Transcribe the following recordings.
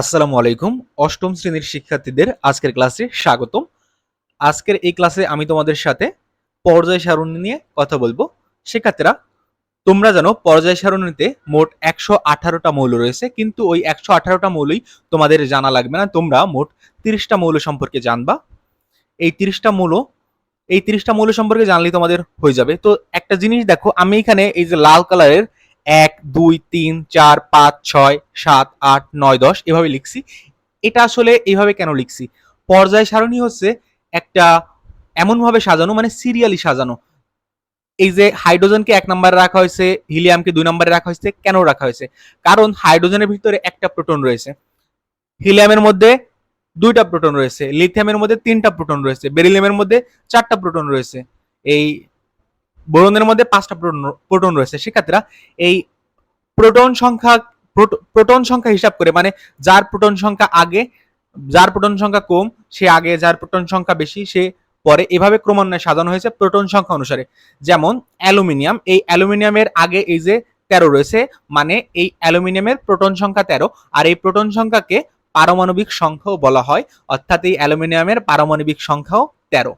আসসালামু আলাইকুম। অষ্টম শ্রেণির শিক্ষার্থীদের আজকের ক্লাসে স্বাগতম। আজকের এই ক্লাসে আমি তোমাদের সাথে পর্যায় সারণী নিয়ে কথা বলব। শিক্ষার্থীরা, তোমরা জানো পর্যায় সারণীতে মোট একশো আঠারোটা মৌল রয়েছে, কিন্তু ওই একশো আঠারোটা মৌলই তোমাদের জানা লাগবে না। তোমরা মোট তিরিশটা মৌল সম্পর্কে জানবা। এই তিরিশটা মৌল, এই তিরিশটা মৌল সম্পর্কে জানলেই তোমাদের হয়ে যাবে। তো একটা জিনিস দেখো, আমি এখানে এই যে লাল কালারের এক, দুই, তিন, চার, পাঁচ, ছয়, সাত, আট, নয়, দশ এভাবে লিখছি। এটা আসলে এইভাবে কেন লিখছি? পর্যায় সারণী হচ্ছে একটা এমনভাবে সাজানো মানে সিরিয়ালি সাজানো। এই যে হাইড্রোজেনকে এক নম্বরে রাখা হয়েছে, হিলিয়ামকে দুই নম্বরে রাখা হয়েছে, কেন রাখা হয়েছে? কারণ হাইড্রোজেনের ভিতরে একটা প্রোটন রয়েছে। হিলিয়ামের মধ্যে দুইটা প্রোটন রয়েছে, লিথিয়ামের মধ্যে তিনটা প্রোটন রয়েছে, বেরিলিয়ামের মধ্যে চারটা প্রোটন রয়েছে। এই বোরনের মধ্যে পাঁচটা প্রোটন- প্রোটন রয়েছে। শিক্ষার্থীরা, এই প্রোটন সংখ্যা, প্রোট- প্রোটন সংখ্যা হিসাব করে মানে যার প্রোটন সংখ্যা আগে, যার প্রোটন সংখ্যা কম, সে আগে যার প্রোটন সংখ্যা বেশি, সে পরে এভাবে ক্রমান্বয়ে সাজানো হয়েছে প্রোটন সংখ্যা অনুসারে। যেমন, অ্যালুমিনিয়াম, এই অ্যালুমিনিয়ামের আগে এই যে তেরো রয়েছে মানে এই অ্যালুমিনিয়ামের প্রোটন সংখ্যা তেরো, আর এই প্রোটন সংখ্যাকে পারমাণবিক সংখ্যাও বলা হয়, অর্থাৎ এই অ্যালুমিনিয়ামের পারমাণবিক সংখ্যাও তেরো।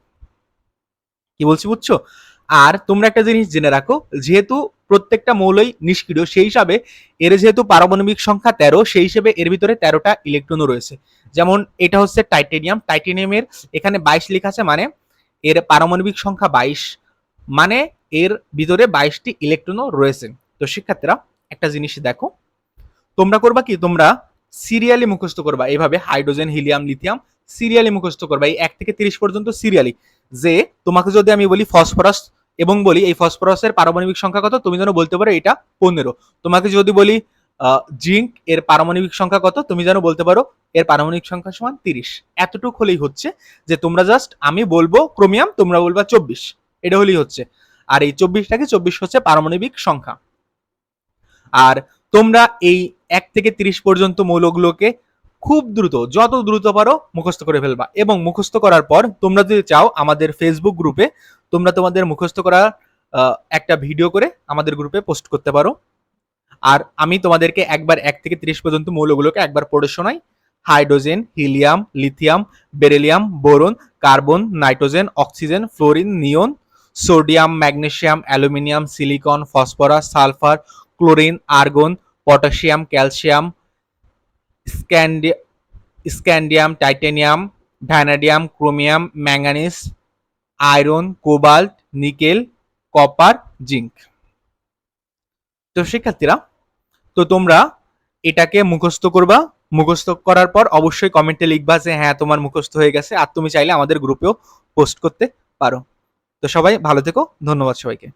কি বলছি বুঝছ? আর তোমরা একটা জিনিস জেনে রাখো, যেহেতু প্রত্যেকটা মৌলই নিষ্ক্রিয়, সেই হিসাবে এর যেহেতু পারমাণবিক সংখ্যা তেরো, সেই হিসেবে এর ভিতরে তেরোটা ইলেকট্রনও রয়েছে। যেমন এটা হচ্ছে টাইটেনিয়াম টাইটেনিয়ামের এখানে বাইশ লেখা আছে মানে এর পারমাণবিক সংখ্যা বাইশ মানে এর ভিতরে বাইশটি ইলেকট্রনও রয়েছে। তো শিক্ষার্থীরা, একটা জিনিস দেখো, তোমরা করবা কি? তোমরা সিরিয়ালি মুখস্থ করবা এইভাবে হাইড্রোজেন হিলিয়াম লিথিয়াম সিরিয়ালি মুখস্থ করবা, এই এক থেকে তিরিশ পর্যন্ত সিরিয়ালি। যে তোমাকে যদি আমি বলি ফসফরাস এবং বলি এই ফসফরাসের পারমাণবিক সংখ্যা কত, তুমি যেন বলতে পারো এটা পনেরো। তোমাকে যদি বলি জিঙ্ক এর পারমাণবিক সংখ্যা কত, তুমি যেন বলতে পারো এর পারমাণবিক সংখ্যা সমান তিরিশ। এতটুক হলেই হচ্ছে যে তোমরা জাস্ট আমি বলব ক্রোমিয়াম, তোমরা বলবা চব্বিশ। এটা হলেই হচ্ছে। আর এই চব্বিশটাকে, চব্বিশ হচ্ছে পারমাণবিক সংখ্যা। আর তোমরা এই এক থেকে তিরিশ পর্যন্ত মৌলগুলোকে খুব দ্রুত যত দ্রুত পারো মুখস্থ করে ফেলবা। এবং মুখস্থ করার পর তোমরা যদি চাও আমাদের ফেসবুক গ্রুপে তোমরা তোমাদের মুখস্থ করা আহ, একটা ভিডিও করে আমাদের গ্রুপে পোস্ট করতে পারো। আর আমি তোমাদেরকে একবার এক থেকে তিরিশ পর্যন্ত মৌলগুলোকে একবার পড়ে শোনাই। Hydrogen helium lithium beryllium boron carbon nitrogen oxygen fluorine neon sodium magnesium aluminium silicon phosphorus sulphur chlorine argon potassium calcium scandi, scandium, titanium, vanadium, chromium, manganese, iron, cobalt, nickel, copper zinc তো শিক্ষার্থীরা, তো তোমরা এটাকে মুখস্থ করবা। মুখস্থ করার পর অবশ্যই কমেন্টে লিখবা যে হ্যাঁ তোমার মুখস্থ হয়ে গেছে আর তুমি চাইলে আমাদের গ্রুপেও পোস্ট করতে পারো। তো সবাই ভালো থেকো। ধন্যবাদ সবাইকে।